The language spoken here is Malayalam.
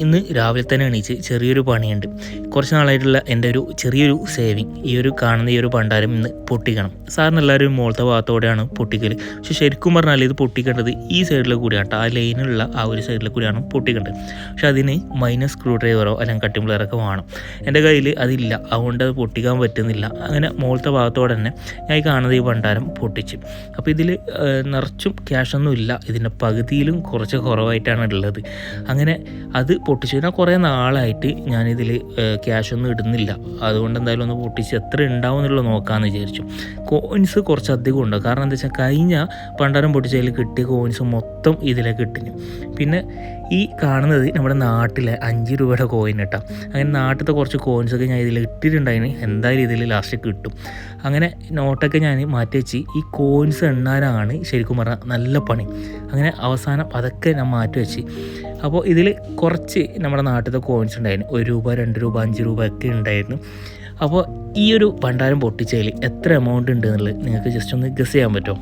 ഇന്ന് രാവിലെ തന്നെ എണീച്ച് ചെറിയൊരു പണിയുണ്ട്. കുറച്ച് നാളായിട്ടുള്ള എന്റെ ഒരു ചെറിയൊരു സേവിങ് ഈ ഒരു കാണുന്ന ഈ ഒരു പണ്ടാരം ഇന്ന് പൊട്ടിക്കണം. സാറിന് എല്ലാവരും മുകളത്തെ ഭാഗത്തോടെയാണ് പൊട്ടിക്കൽ പക്ഷെ ശരിക്കും പറഞ്ഞാൽ ഇത് പൊട്ടിക്കേണ്ടത് ഈ സൈഡിൽ കൂടിയാണ്. ആ ലൈനിലുള്ള ആ ഒരു സൈഡിൽ കൂടിയാണ് പൊട്ടിക്കേണ്ടത്. പക്ഷെ അതിന് മൈനസ് സ്ക്രൂ ഡ്രൈവറോ അല്ലെങ്കിൽ കട്ടിംഗ് പ്ലെയറൊക്കെ വേണം. എന്റെ കയ്യിൽ അതില്ല. അതുകൊണ്ട് അത് പൊട്ടിക്കാൻ പറ്റുന്നില്ല. അങ്ങനെ മുകളത്തെ ഭാഗത്തോടെ തന്നെ ഞാൻ ഈ കാണുന്നത് ഈ ഭണ്ഡാരം പൊട്ടിച്ച്. അപ്പോൾ ഇതിൽ നിറച്ചും ക്യാഷൊന്നും ഇല്ല. ഇതിന്റെ പകുതിയിലും കുറച്ച് കുറവായിട്ടാണ് ഉള്ളത്. അങ്ങനെ അത് പൊട്ടിച്ചു കഴിഞ്ഞാൽ കുറേ നാളായിട്ട് ഞാനിതിൽ ക്യാഷൊന്നും ഇടുന്നില്ല. അതുകൊണ്ട് എന്തായാലും ഒന്ന് പൊട്ടിച്ച് എത്ര ഉണ്ടാവും എന്നുള്ളത് നോക്കാമെന്ന് വിചാരിച്ചു. കോയിൻസ് കുറച്ച് അധികം ഉണ്ട്. കാരണം എന്താ വെച്ചാൽ കഴിഞ്ഞ പണ്ടാരം പൊട്ടിച്ചതിൽ കിട്ടിയ കോയിൻസ് മൊത്തം ഇതിലേക്ക് കിട്ടിഞ്ഞു പിന്നെ ഈ കാണുന്നത് നമ്മുടെ നാട്ടിലെ അഞ്ച് രൂപയുടെ കോയിൻ കേട്ടോ അങ്ങനെ നാട്ടിലത്തെ കുറച്ച് കോയിൻസൊക്കെ ഞാൻ ഇതിൽ ഇട്ടിട്ടുണ്ടായിന്. എന്തായാലും ഇതിൽ ലാസ്റ്റ് കിട്ടും. അങ്ങനെ നോട്ടൊക്കെ ഞാൻ മാറ്റി വെച്ച് ഈ കോയിൻസ് എണ്ണാനാണ് ശരിക്കും പറഞ്ഞാൽ നല്ല പണി. അങ്ങനെ അവസാനം അതൊക്കെ ഞാൻ മാറ്റി വെച്ച്. അപ്പോൾ ഇതിൽ കുറച്ച് നമ്മുടെ നാട്ടിലത്തെ കോയിൻസ് ഉണ്ടായിരുന്നു ഒരു രൂപ രണ്ട് രൂപ അഞ്ച് രൂപ ഒക്കെ ഉണ്ടായിരുന്നു. അപ്പോൾ ഈ ഒരു ഭണ്ഡാരം പൊട്ടിച്ചതിൽ എത്ര എമൗണ്ട് ഉണ്ട് എന്നുള്ളത് നിങ്ങൾക്ക് ജസ്റ്റ് ഒന്ന് ഗസ് ചെയ്യാൻ പറ്റുമോ?